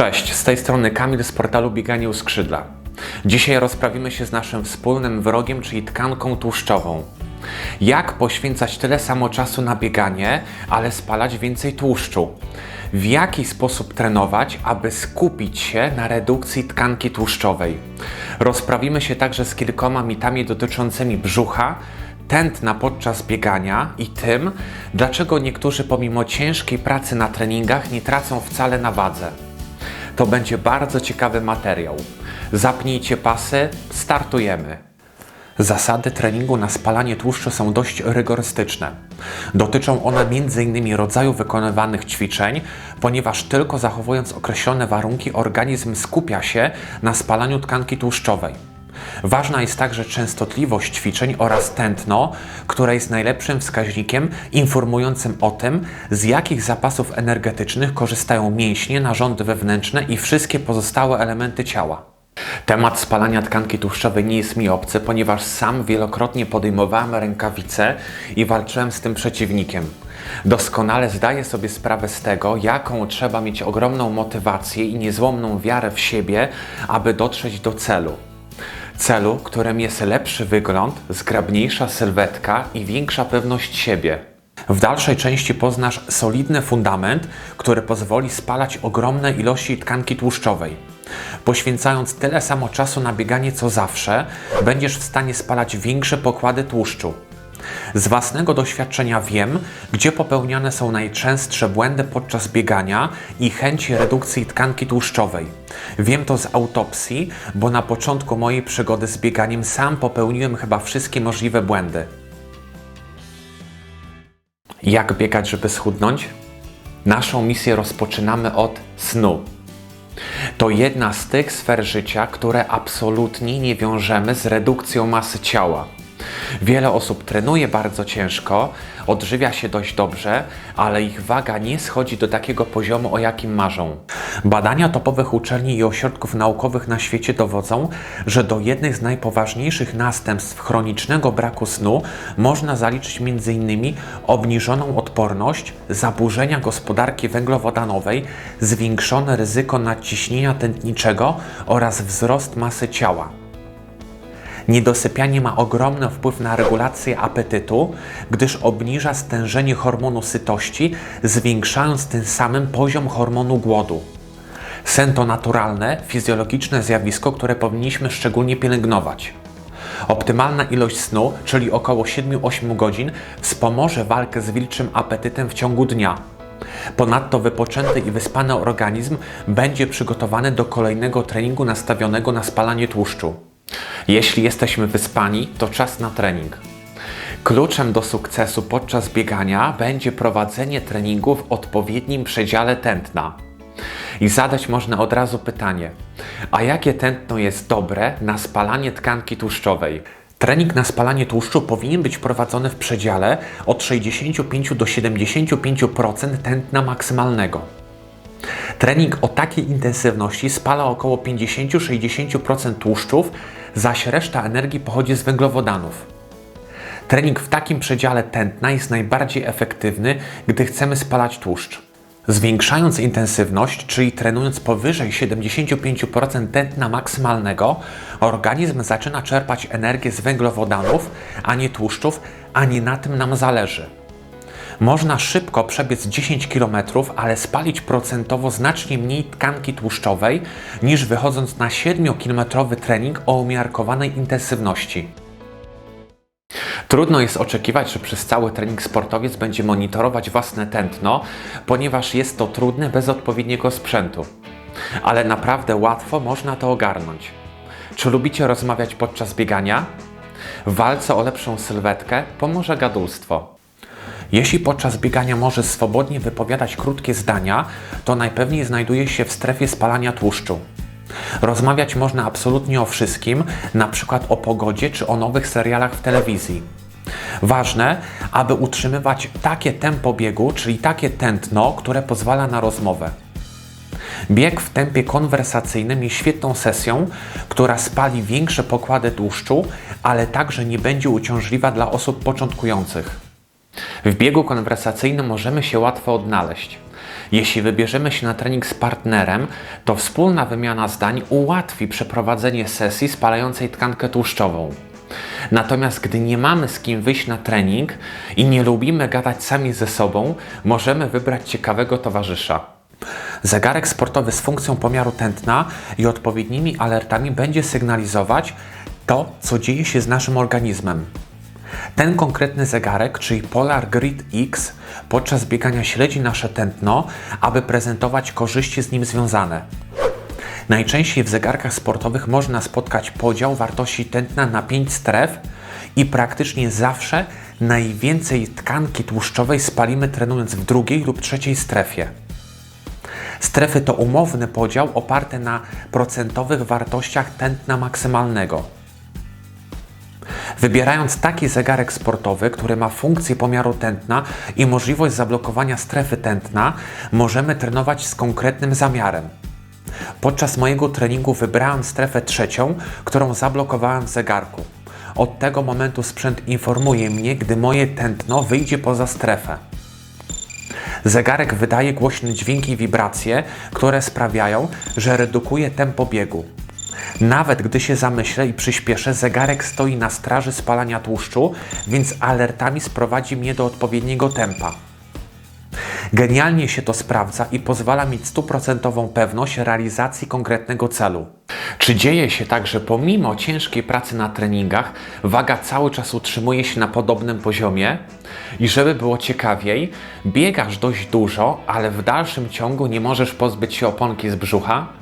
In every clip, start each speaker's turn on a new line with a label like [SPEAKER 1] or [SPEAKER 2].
[SPEAKER 1] Cześć, z tej strony Kamil z portalu Bieganie u Skrzydla. Dzisiaj rozprawimy się z naszym wspólnym wrogiem, czyli tkanką tłuszczową. Jak poświęcać tyle samo czasu na bieganie, ale spalać więcej tłuszczu? W jaki sposób trenować, aby skupić się na redukcji tkanki tłuszczowej? Rozprawimy się także z kilkoma mitami dotyczącymi brzucha, tętna podczas biegania i tym, dlaczego niektórzy pomimo ciężkiej pracy na treningach nie tracą wcale na wadze. To będzie bardzo ciekawy materiał. Zapnijcie pasy, startujemy. Zasady treningu na spalanie tłuszczu są dość rygorystyczne. Dotyczą one m.in. rodzaju wykonywanych ćwiczeń, ponieważ tylko zachowując określone warunki organizm skupia się na spalaniu tkanki tłuszczowej. Ważna jest także częstotliwość ćwiczeń oraz tętno, które jest najlepszym wskaźnikiem informującym o tym, z jakich zapasów energetycznych korzystają mięśnie, narządy wewnętrzne i wszystkie pozostałe elementy ciała. Temat spalania tkanki tłuszczowej nie jest mi obcy, ponieważ sam wielokrotnie podejmowałem rękawice i walczyłem z tym przeciwnikiem. Doskonale zdaję sobie sprawę z tego, jaką trzeba mieć ogromną motywację i niezłomną wiarę w siebie, aby dotrzeć do celu. Celu, którym jest lepszy wygląd, zgrabniejsza sylwetka i większa pewność siebie. W dalszej części poznasz solidny fundament, który pozwoli spalać ogromne ilości tkanki tłuszczowej. Poświęcając tyle samo czasu na bieganie co zawsze, będziesz w stanie spalać większe pokłady tłuszczu. Z własnego doświadczenia wiem, gdzie popełniane są najczęstsze błędy podczas biegania i chęci redukcji tkanki tłuszczowej. Wiem to z autopsji, bo na początku mojej przygody z bieganiem sam popełniłem chyba wszystkie możliwe błędy. Jak biegać, żeby schudnąć? Naszą misję rozpoczynamy od snu. To jedna z tych sfer życia, które absolutnie nie wiążemy z redukcją masy ciała. Wiele osób trenuje bardzo ciężko, odżywia się dość dobrze, ale ich waga nie schodzi do takiego poziomu, o jakim marzą. Badania topowych uczelni i ośrodków naukowych na świecie dowodzą, że do jednych z najpoważniejszych następstw chronicznego braku snu można zaliczyć m.in. obniżoną odporność, zaburzenia gospodarki węglowodanowej, zwiększone ryzyko nadciśnienia tętniczego oraz wzrost masy ciała. Niedosypianie ma ogromny wpływ na regulację apetytu, gdyż obniża stężenie hormonu sytości, zwiększając tym samym poziom hormonu głodu. Sen to naturalne, fizjologiczne zjawisko, które powinniśmy szczególnie pielęgnować. Optymalna ilość snu, czyli około 7-8 godzin, wspomoże walkę z wilczym apetytem w ciągu dnia. Ponadto wypoczęty i wyspany organizm będzie przygotowany do kolejnego treningu nastawionego na spalanie tłuszczu. Jeśli jesteśmy wyspani, to czas na trening. Kluczem do sukcesu podczas biegania będzie prowadzenie treningu w odpowiednim przedziale tętna. I zadać można od razu pytanie: a jakie tętno jest dobre na spalanie tkanki tłuszczowej? Trening na spalanie tłuszczu powinien być prowadzony w przedziale od 65 do 75% tętna maksymalnego. Trening o takiej intensywności spala około 50-60% tłuszczów, zaś reszta energii pochodzi z węglowodanów. Trening w takim przedziale tętna jest najbardziej efektywny, gdy chcemy spalać tłuszcz. Zwiększając intensywność, czyli trenując powyżej 75% tętna maksymalnego, organizm zaczyna czerpać energię z węglowodanów, a nie tłuszczów, a nie na tym nam zależy. Można szybko przebiec 10 km, ale spalić procentowo znacznie mniej tkanki tłuszczowej niż wychodząc na 7-kilometrowy trening o umiarkowanej intensywności. Trudno jest oczekiwać, że przez cały trening sportowiec będzie monitorować własne tętno, ponieważ jest to trudne bez odpowiedniego sprzętu. Ale naprawdę łatwo można to ogarnąć. Czy lubicie rozmawiać podczas biegania? W walce o lepszą sylwetkę pomoże gadulstwo. Jeśli podczas biegania możesz swobodnie wypowiadać krótkie zdania, to najpewniej znajduje się w strefie spalania tłuszczu. Rozmawiać można absolutnie o wszystkim, na przykład o pogodzie czy o nowych serialach w telewizji. Ważne, aby utrzymywać takie tempo biegu, czyli takie tętno, które pozwala na rozmowę. Bieg w tempie konwersacyjnym jest świetną sesją, która spali większe pokłady tłuszczu, ale także nie będzie uciążliwa dla osób początkujących. W biegu konwersacyjnym możemy się łatwo odnaleźć. Jeśli wybierzemy się na trening z partnerem, to wspólna wymiana zdań ułatwi przeprowadzenie sesji spalającej tkankę tłuszczową. Natomiast gdy nie mamy z kim wyjść na trening i nie lubimy gadać sami ze sobą, możemy wybrać ciekawego towarzysza. Zegarek sportowy z funkcją pomiaru tętna i odpowiednimi alertami będzie sygnalizować to, co dzieje się z naszym organizmem. Ten konkretny zegarek, czyli Polar Grid X, podczas biegania śledzi nasze tętno, aby prezentować korzyści z nim związane. Najczęściej w zegarkach sportowych można spotkać podział wartości tętna na 5 stref i praktycznie zawsze najwięcej tkanki tłuszczowej spalimy trenując w drugiej lub trzeciej strefie. Strefy to umowny podział oparty na procentowych wartościach tętna maksymalnego. Wybierając taki zegarek sportowy, który ma funkcję pomiaru tętna i możliwość zablokowania strefy tętna, możemy trenować z konkretnym zamiarem. Podczas mojego treningu wybrałem strefę trzecią, którą zablokowałem w zegarku. Od tego momentu sprzęt informuje mnie, gdy moje tętno wyjdzie poza strefę. Zegarek wydaje głośne dźwięki i wibracje, które sprawiają, że redukuje tempo biegu. Nawet gdy się zamyślę i przyspieszę, zegarek stoi na straży spalania tłuszczu, więc alertami sprowadzi mnie do odpowiedniego tempa. Genialnie się to sprawdza i pozwala mieć stuprocentową pewność realizacji konkretnego celu. Czy dzieje się tak, że pomimo ciężkiej pracy na treningach, waga cały czas utrzymuje się na podobnym poziomie? I żeby było ciekawiej, biegasz dość dużo, ale w dalszym ciągu nie możesz pozbyć się oponki z brzucha?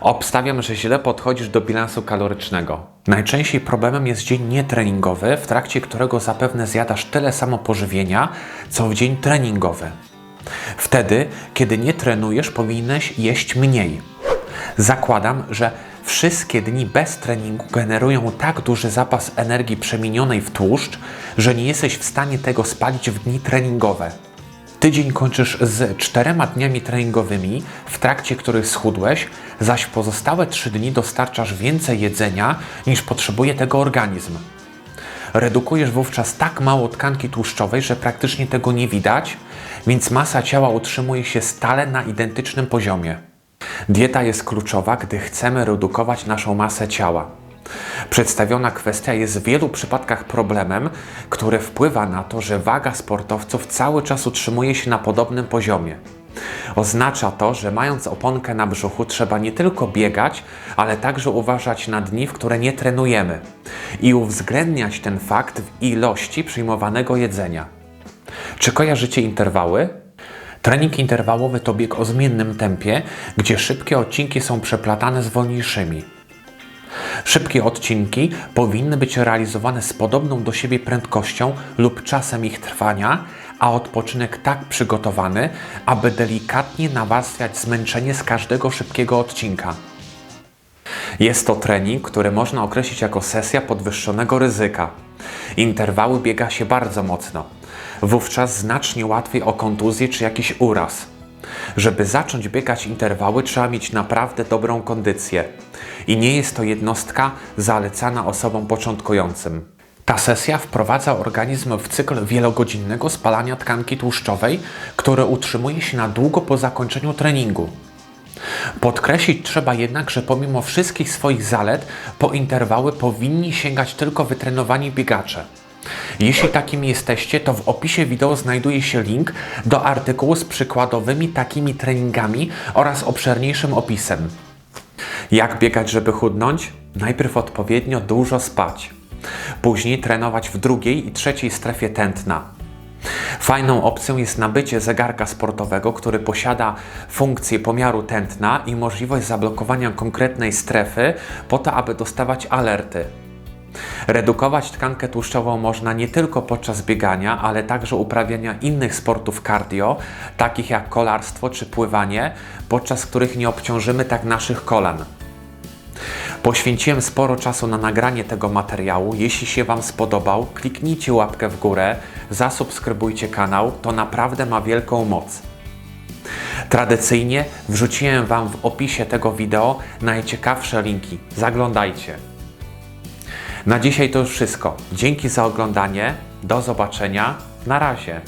[SPEAKER 1] Obstawiam, że źle podchodzisz do bilansu kalorycznego. Najczęściej problemem jest dzień nietreningowy, w trakcie którego zapewne zjadasz tyle samo pożywienia, co w dzień treningowy. Wtedy, kiedy nie trenujesz, powinieneś jeść mniej. Zakładam, że wszystkie dni bez treningu generują tak duży zapas energii przemienionej w tłuszcz, że nie jesteś w stanie tego spalić w dni treningowe. Tydzień kończysz z czterema dniami treningowymi, w trakcie których schudłeś, zaś pozostałe trzy dni dostarczasz więcej jedzenia niż potrzebuje tego organizm. Redukujesz wówczas tak mało tkanki tłuszczowej, że praktycznie tego nie widać, więc masa ciała utrzymuje się stale na identycznym poziomie. Dieta jest kluczowa, gdy chcemy redukować naszą masę ciała. Przedstawiona kwestia jest w wielu przypadkach problemem, który wpływa na to, że waga sportowców cały czas utrzymuje się na podobnym poziomie. Oznacza to, że mając oponkę na brzuchu trzeba nie tylko biegać, ale także uważać na dni, w które nie trenujemy i uwzględniać ten fakt w ilości przyjmowanego jedzenia. Czy kojarzycie interwały? Trening interwałowy to bieg o zmiennym tempie, gdzie szybkie odcinki są przeplatane z wolniejszymi. Szybkie odcinki powinny być realizowane z podobną do siebie prędkością lub czasem ich trwania, a odpoczynek tak przygotowany, aby delikatnie nawarstwiać zmęczenie z każdego szybkiego odcinka. Jest to trening, który można określić jako sesja podwyższonego ryzyka. Interwały biega się bardzo mocno. Wówczas znacznie łatwiej o kontuzję czy jakiś uraz. Żeby zacząć biegać interwały, trzeba mieć naprawdę dobrą kondycję. I nie jest to jednostka zalecana osobom początkującym. Ta sesja wprowadza organizm w cykl wielogodzinnego spalania tkanki tłuszczowej, które utrzymuje się na długo po zakończeniu treningu. Podkreślić trzeba jednak, że pomimo wszystkich swoich zalet, po interwały powinni sięgać tylko wytrenowani biegacze. Jeśli takimi jesteście, to w opisie wideo znajduje się link do artykułu z przykładowymi takimi treningami oraz obszerniejszym opisem. Jak biegać, żeby chudnąć? Najpierw odpowiednio dużo spać. Później trenować w drugiej i trzeciej strefie tętna. Fajną opcją jest nabycie zegarka sportowego, który posiada funkcję pomiaru tętna i możliwość zablokowania konkretnej strefy po to, aby dostawać alerty. Redukować tkankę tłuszczową można nie tylko podczas biegania, ale także uprawiania innych sportów cardio, takich jak kolarstwo czy pływanie, podczas których nie obciążymy tak naszych kolan. Poświęciłem sporo czasu na nagranie tego materiału. Jeśli się Wam spodobał, kliknijcie łapkę w górę, zasubskrybujcie kanał, to naprawdę ma wielką moc. Tradycyjnie wrzuciłem Wam w opisie tego wideo najciekawsze linki. Zaglądajcie. Na dzisiaj to już wszystko. Dzięki za oglądanie. Do zobaczenia. Na razie.